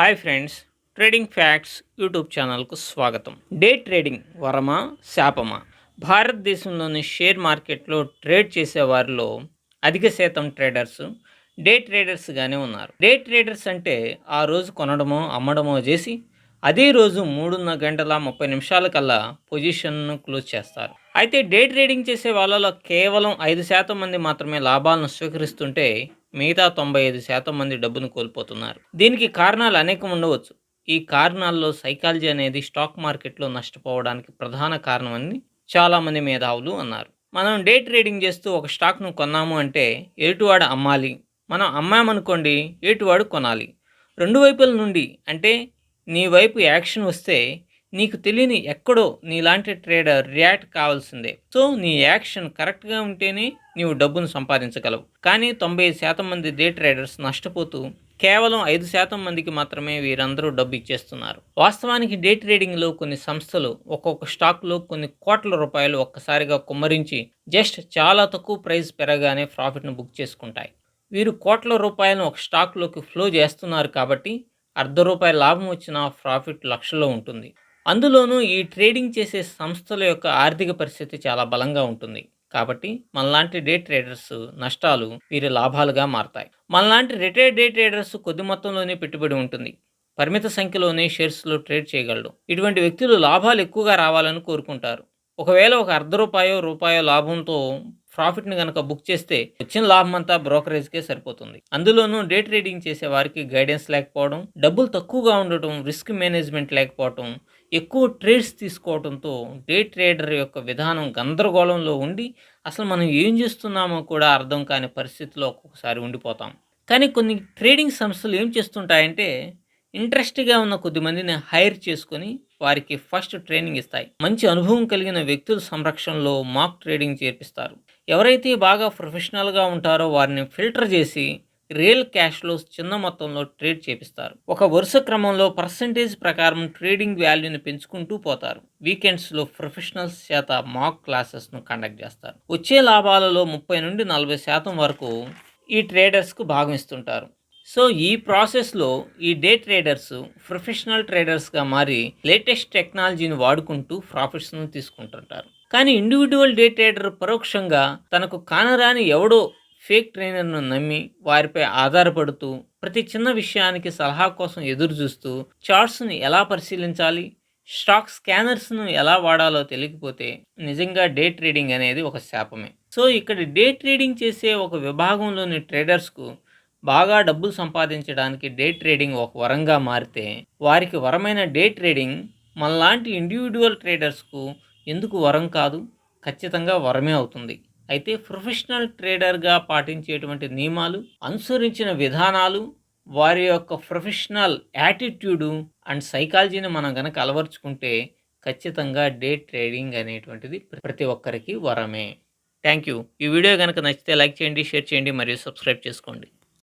Hi friends trading facts YouTube ఛానల్కు స్వాగతం. Day trading వరమా శాపమా? భారతదేశంలోని షేర్ మార్కెట్లో ట్రేడ్ చేసే వారిలో అధిక శాతం ట్రేడర్స్ డే ట్రేడర్స్గానే ఉన్నారు. డే ట్రేడర్స్ అంటే ఆ రోజు కొనడమో అమ్మడమో చేసి అదే రోజు మూడున్నర గంటల ముప్పై నిమిషాల కల్లా పొజిషన్ను క్లోజ్ చేస్తారు. అయితే డే ట్రేడింగ్ చేసే వాళ్ళలో కేవలం ఐదు శాతం మంది మాత్రమే లాభాలను స్వీకరిస్తుంటే మిగతా తొంభై ఐదు శాతం మంది డబ్బును కోల్పోతున్నారు. దీనికి కారణాలు అనేకం ఉండవచ్చు. ఈ కారణాల్లో సైకాలజీ అనేది స్టాక్ మార్కెట్లో నష్టపోవడానికి ప్రధాన కారణమని చాలామంది మేధావులు అన్నారు. మనం డే ట్రేడింగ్ చేస్తూ ఒక స్టాక్ను కొన్నాము అంటే ఎటువాడు అమ్మాలి. మనం అమ్మామనుకోండి ఎటువాడు కొనాలి. రెండు వైపుల నుండి అంటే నీ వైపు యాక్షన్ వస్తే నీకు తెలియని ఎక్కడో నీలాంటి ట్రేడర్ రియాక్ట్ కావాల్సిందే. సో నీ యాక్షన్ కరెక్ట్గా ఉంటేనే నీవు డబ్బును సంపాదించగలవు. కానీ తొంభై శాతం మంది డే ట్రేడర్స్ నష్టపోతూ కేవలం ఐదు శాతం మందికి మాత్రమే వీరందరూ డబ్బు ఇచ్చేస్తున్నారు. వాస్తవానికి డే ట్రేడింగ్లో కొన్ని సంస్థలు ఒక్కొక్క స్టాక్లో కొన్ని కోట్ల రూపాయలు ఒక్కసారిగా కుమ్మరించి జస్ట్ చాలా తక్కువ ప్రైస్ పెరగానే ప్రాఫిట్ను బుక్ చేసుకుంటాయి. వీరు కోట్ల రూపాయలను ఒక స్టాక్లోకి ఫ్లో చేస్తున్నారు కాబట్టి అర్ధ రూపాయల లాభం వచ్చిన ప్రాఫిట్ లక్షల్లో ఉంటుంది. అందులోనూ ఈ ట్రేడింగ్ చేసే సంస్థల యొక్క ఆర్థిక పరిస్థితి చాలా బలంగా ఉంటుంది. కాబట్టి మనలాంటి డే ట్రేడర్స్ నష్టాలు వీరి లాభాలుగా మారతాయి. మనలాంటి రిటైర్డ్ డే ట్రేడర్స్ కొద్ది మొత్తంలోనే పెట్టుబడి ఉంటుంది. పరిమిత సంఖ్యలోనే షేర్స్లో ట్రేడ్ చేయగలడు ఇటువంటి వ్యక్తులు లాభాలు ఎక్కువగా రావాలని కోరుకుంటారు. ఒకవేళ ఒక అర్ధ రూపాయో రూపాయో లాభంతో ప్రాఫిట్ని కనుక బుక్ చేస్తే వచ్చిన లాభం అంతా బ్రోకరేజ్కే సరిపోతుంది. అందులోనూ డే ట్రేడింగ్ చేసే వారికి గైడెన్స్ లేకపోవడం డబ్బులు తక్కువగా ఉండటం రిస్క్ మేనేజ్మెంట్ లేకపోవడం ఎక్కువ ట్రేడ్స్ తీసుకోవడంతో డే ట్రేడర్ యొక్క విధానం గందరగోళంలో ఉండి అసలు మనం ఏం చేస్తున్నామో కూడా అర్థం కాని పరిస్థితిలో ఒక్కొక్కసారి ఉండిపోతాం. కానీ కొన్ని ట్రేడింగ్ సంస్థలు ఏం చేస్తుంటాయంటే ఇంట్రెస్ట్గా ఉన్న కొద్దిమందిని హైర్ చేసుకొని వారికి ఫస్ట్ ట్రైనింగ్ ఇస్తాయి. మంచి అనుభవం కలిగిన వ్యక్తుల సంరక్షణలో మాక్ ట్రేడింగ్ చేర్పిస్తారు ఎవరైతే బాగా ప్రొఫెషనల్గా ఉంటారో వారిని ఫిల్టర్ చేసి రియల్ క్యాష్లో చిన్న మొత్తంలో ట్రేడ్ చేపిస్తారు. ఒక వరుస క్రమంలో పర్సంటేజ్ ప్రకారం ట్రేడింగ్ వాల్యూని పెంచుకుంటూ పోతారు. వీకెండ్స్లో ప్రొఫెషనల్స్ చేత మాక్ క్లాసెస్ను కండక్ట్ చేస్తారు. వచ్చే లాభాలలో ముప్పై నుండి నలభై శాతం వరకు ఈ ట్రేడర్స్కు భాగం ఇస్తుంటారు. సో ఈ ప్రాసెస్లో ఈ డే ట్రేడర్స్ ప్రొఫెషనల్ ట్రేడర్స్గా మారి లేటెస్ట్ టెక్నాలజీని వాడుకుంటూ ప్రాఫిట్స్ను తీసుకుంటుంటారు. కానీ ఇండివిజువల్ డే ట్రేడర్ పరోక్షంగా తనకు కానరాని ఎవడో ఫేక్ ట్రైనర్ను నమ్మి వారిపై ఆధారపడుతూ ప్రతి చిన్న విషయానికి సలహా కోసం ఎదురు చూస్తూ చార్ట్స్ని ఎలా పరిశీలించాలి స్టాక్ స్కానర్స్ను ఎలా వాడాలో తెలియకపోతే నిజంగా డే ట్రేడింగ్ అనేది ఒక శాపమే. సో ఇక్కడ డే ట్రేడింగ్ చేసే ఒక విభాగంలోని ట్రేడర్స్కు బాగా డబ్బులు సంపాదించడానికి డే ట్రేడింగ్ ఒక వరంగా మారితే వారికి వరమైన డే ట్రేడింగ్ మనలాంటి ఇండివిజువల్ ట్రేడర్స్కు ఎందుకు వరం కాదు? ఖచ్చితంగా వరమే అవుతుంది. అయితే ప్రొఫెషనల్ ట్రేడర్గా పాటించేటువంటి నియమాలు అనుసరించిన విధానాలు వారి యొక్క ప్రొఫెషనల్ యాటిట్యూడు అండ్ సైకాలజీని మనం కనుక అలవర్చుకుంటే ఖచ్చితంగా డే ట్రేడింగ్ అనేటువంటిది ప్రతి ఒక్కరికి వరమే. థ్యాంక్ యూ ఈ వీడియో కనుక నచ్చితే లైక్ చేయండి షేర్ చేయండి మరియు సబ్స్క్రైబ్ చేసుకోండి.